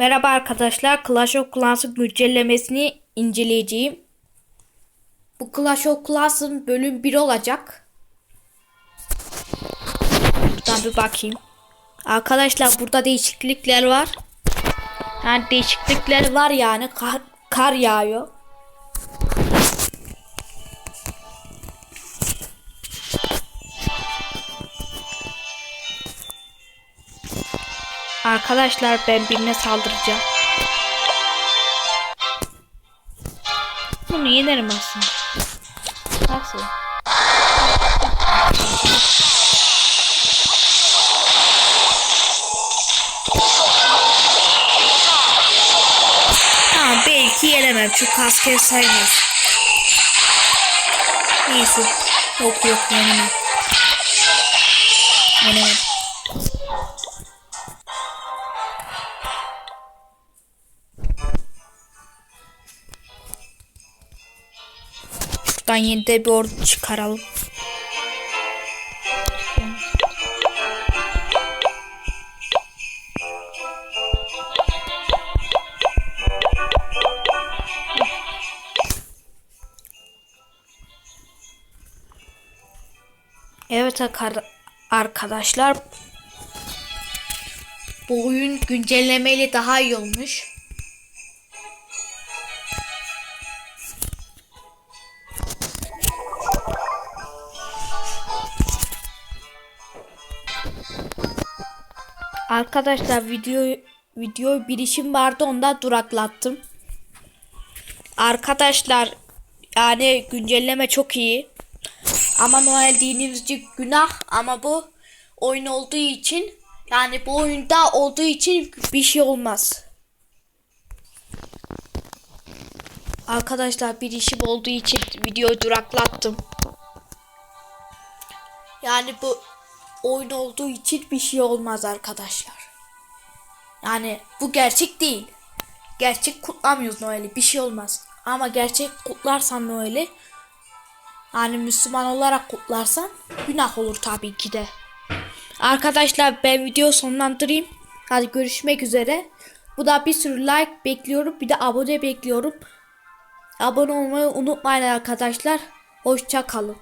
Merhaba arkadaşlar. Clash of Clans'ın güncellemesini inceleyeceğim. Bu Clash of Clans'ın bölüm 1 olacak. Buradan bir bakayım. Arkadaşlar burada değişiklikler var. Yani değişiklikler var yani. Kar, kar yağıyor. Arkadaşlar ben birine saldıracağım. Bunu yenerim aslında. Nasıl? Tamam belki yenemem. Şu kaskeri saymıyoruz. Neyse. Yok yok yenemem. Yenemem. Şuradan yeni de bir ordu çıkaralım. Evet arkadaşlar. Bu oyun güncellemeyle daha iyi olmuş. Arkadaşlar video video bir işim vardı ondan duraklattım. Arkadaşlar yani güncelleme çok iyi. Ama Noel dinimizce günah ama bu oyun olduğu için yani bu oyunda olduğu için bir şey olmaz. Arkadaşlar bir işim olduğu için videoyu duraklattım. Yani bu oyun olduğu için bir şey olmaz arkadaşlar. Yani bu gerçek değil. Gerçek kutlamıyoruz Noel'i. Bir şey olmaz. Ama gerçek kutlarsan Noel'i yani Müslüman olarak kutlarsan günah olur tabii ki de. Arkadaşlar ben video sonlandırayım. Hadi görüşmek üzere. Bu da bir sürü like bekliyorum. Bir de abone bekliyorum. Abone olmayı unutmayın arkadaşlar. Hoşça kalın.